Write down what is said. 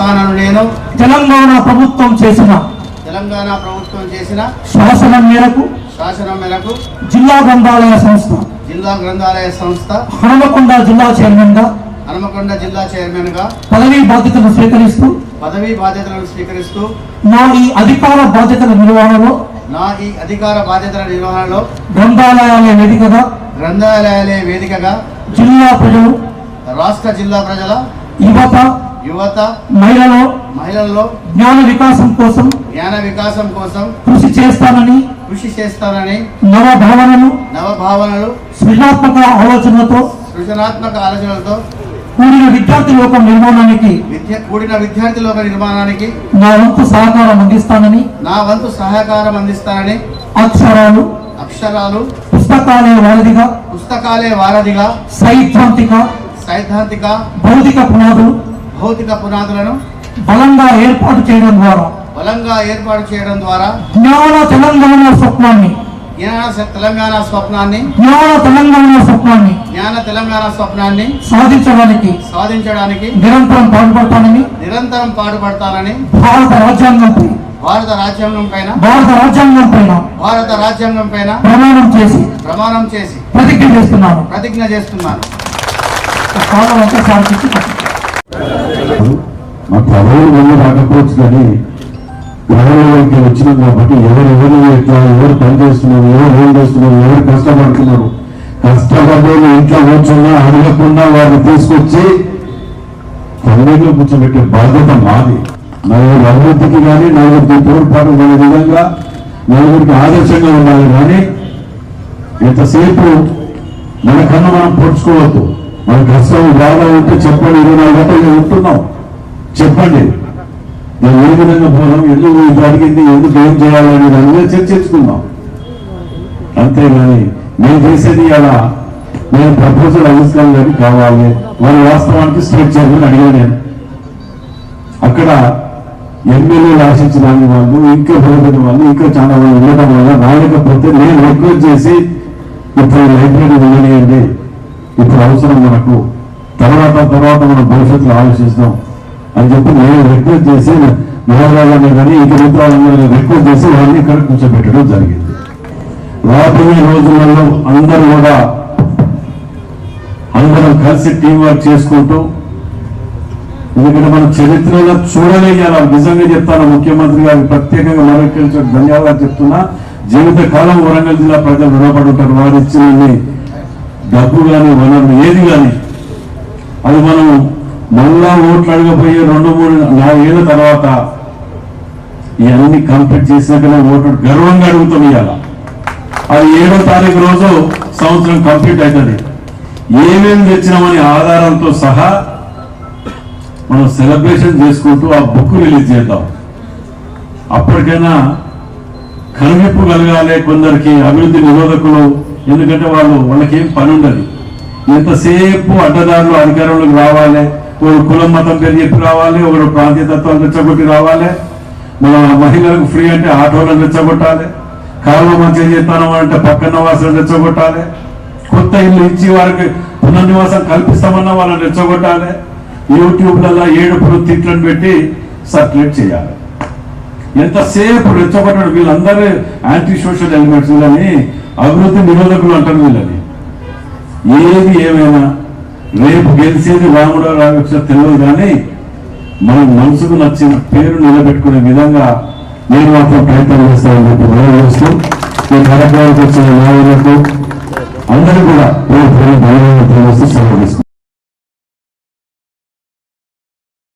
సంస్థానను నేను తెలంగాణ ప్రభుత్వం చేసిన తెలంగాణ ప్రభుత్వం చేసిన శాసనం మేరకు శాసనం మేరకు జిల్లా గ్రంథాలయ సంస్థ జిల్లా గ్రంథాలయ సంస్థ హనుమకొండ జిల్లా చైర్మన్గా హనుమకొండ జిల్లా చైర్మన్గా పదవీ బాధ్యతలు స్వీకరిస్తూ పదవీ బాధ్యతలను స్వీకరిస్తూ నా ఈ అధికార బాధ్యతల నిర్వహణలో నా ఈ అధికార బాధ్యతల నిర్వహణలో గ్రంథాలయాల వేదికగా గ్రంథాలయాలే వేదికగా జిల్లా ప్రజలు రాష్ట్ర జిల్లా ప్రజల యువత యువత మహిళలు మహిళల్లో జ్ఞాన వికాసం కోసం జ్ఞాన వికాసం కోసం కృషి చేస్తానని కృషి చేస్తానని నవ భావనలు నవభావనలు సృజనాత్మక ఆలోచనలతో సృజనాత్మక ఆలోచనలతో కూడిన విద్యార్థి లోకం నిర్మాణానికి విద్య కూడిన విద్యార్థి లోక నిర్మాణానికి నా వంతు సహకారం అందిస్తానని నా వంతు సహకారం అందిస్తానని అక్షరాలు అక్షరాలు పుస్తకాలే వారధిగా పుస్తకాలే వారధిగా సైద్ధాంతిక సైద్ధాంతిక భౌతిక పునాదులు భౌతిక పునాదులను బలంగా ఏర్పాటు చేయడం ద్వారా బలంగా ఏర్పాటు చేయడం ద్వారా జ్ఞాన తెలంగాణ స్వప్నాన్ని జ్ఞాన తెలంగాణ స్వప్నాన్ని జ్ఞాన తెలంగాణ స్వప్నాన్ని జ్ఞాన తెలంగాణ స్వప్నాన్ని సాధించడానికి సాధించడానికి నిరంతరం పాటుపడతానని నిరంతరం పాటుపడతానని భారత రాజ్యాంగంపై భారత రాజ్యాంగం పైన భారత రాజ్యాంగం పైన భారత రాజ్యాంగం పైన ప్రమాణం చేసి ప్రమాణం చేసి ప్రతిజ్ఞ చేస్తున్నాను. ప్రతిజ్ఞ చేస్తున్నాను. కాలం సాధించి మా పదవులు ముందు రాకపోవచ్చు కానీ గ్రహంలోకి వచ్చినాం కాబట్టి ఎవరు ఎవరు ఎట్లా ఎవరు పని చేస్తున్నారు ఎవరు ఏం చేస్తున్నారు ఎవరు కష్టపడుతున్నారు కష్టపడే ఇంట్లో కూర్చున్నా అడగకుండా వారిని తీసుకొచ్చి పండుగలో కూర్చోబెట్టే బాధ్యత మాది. నలుగురు అభివృద్ధికి కానీ నలుగురికి తోడ్పాటు ఉండే విధంగా నలుగురికి ఆదర్శంగా ఉండాలి కానీ ఎంతసేపు మనకన్నా మనం పొడుచుకోవద్దు. మన కష్టం బాగా ఉంటే చెప్పండి ఇరవై నాలుగు గంటలు మేము ఉంటున్నాం. చెప్పండి. మేము ఏ విధంగా పోదాం ఎందుకు ఇది అడిగింది ఎందుకు ఏం చేయాలని దాని మీద చర్చించుకుందాం. అంతేగాని మేము చేసేది అలా నేను ప్రపోజల్ ఆవిష్కరణ గారికి కావాలి. మరి వాస్తవానికి స్టేట్ చైర్మన్ అడిగాను నేను. అక్కడ ఎమ్మెల్యేలు ఆశించిన వాళ్ళు ఇంకా బలమైన వాళ్ళు ఇంకా చాలా మంది ఉండటం వల్ల రాయకపోతే నేను రిక్వెస్ట్ చేసి ఇప్పుడు లైబ్రరీ ఉండనియండి. ఇప్పుడు అవసరం మనకు. తర్వాత తర్వాత మనం భవిష్యత్తులో ఆలోచిస్తాం. అని చెప్పి నేను రిక్వెస్ట్ చేసి మహారాజాన్ని కానీ ఇతర మిత్రాలందరినీ రిక్వెస్ట్ చేసి వాళ్ళని ఇక్కడ కూర్చోబెట్టడం జరిగింది. రాబోయే రోజులలో అందరూ కూడా అందరం కలిసి టీం వర్క్ చేసుకుంటూ ఎందుకంటే మన చరిత్రలో చూడలేయాలి నిజంగా చెప్తాను. ముఖ్యమంత్రి గారు ప్రత్యేకంగా మరొక ధన్యవాదాలు చెప్తున్నా. జీవిత కాలం వరంగల్ జిల్లా ప్రజలు రుణపడి ఉంటారు. వారు ఇచ్చిన డబ్బు కానీ వనరులు ఏది కానీ అది మనం మళ్ళా ఓట్లు అడగపోయే రెండు మూడు నాలుగేళ్ళ తర్వాత ఇవన్నీ కంప్లీట్ చేసినాకనే ఓటు గర్వంగా అడుగుతాం ఇవాళ. అది ఏడో తారీఖు రోజు సంవత్సరం కంప్లీట్ అవుతుంది. ఏమేమి తెచ్చినామని ఆధారంతో సహా మనం సెలబ్రేషన్ చేసుకుంటూ ఆ బుక్ రిలీజ్ చేద్దాం. అప్పటికైనా కనువిప్పు కలగాలి కొందరికి అభివృద్ధి నిరోధకులు ఎందుకంటే వాళ్ళు వాళ్ళకేం పని ఉండదు ఎంతసేపు అడ్డదారులు అధికారంలోకి రావాలి ఒకరు కులం మతం పేరు చెప్పి రావాలి ఒకడు ప్రాంతీయతత్వాలు రెచ్చగొట్టి రావాలి. మన మహిళలకు ఫ్రీ అంటే ఆటోలను రెచ్చగొట్టాలి కాలువ మంచి చేస్తాను అంటే పక్కన వాసులను రెచ్చగొట్టాలి. కొత్త ఇల్లు ఇచ్చి వారికి పునర్నివాసం కల్పిస్తామన్న వాళ్ళని రెచ్చగొట్టాలి. యూట్యూబ్లలో ఏడుపులు తిట్లను పెట్టి సర్క్యులేట్ చేయాలి. ఎంతసేపు రెచ్చగొట్టడం? వీళ్ళందరూ యాంటీ సోషల్ ఎలిమెంట్స్ వీళ్ళని అభివృద్ధి నిరోధకులు అంటారు వీళ్ళని. ఏది ఏమైనా రేపు గెలిచేది రాముడో రామకృష్ణ తెలియదు కానీ మన మనసుకు నచ్చిన పేరు నిలబెట్టుకునే విధంగా నేను మాత్రం ప్రయత్నం చేస్తానని చెప్పి మనం చేస్తూ ఈ కార్యక్రమానికి వచ్చిన నాయకులకు అందరూ కూడా పేరు పేరు ధన్యవాదాలు తెలియజేస్తూ సెలవు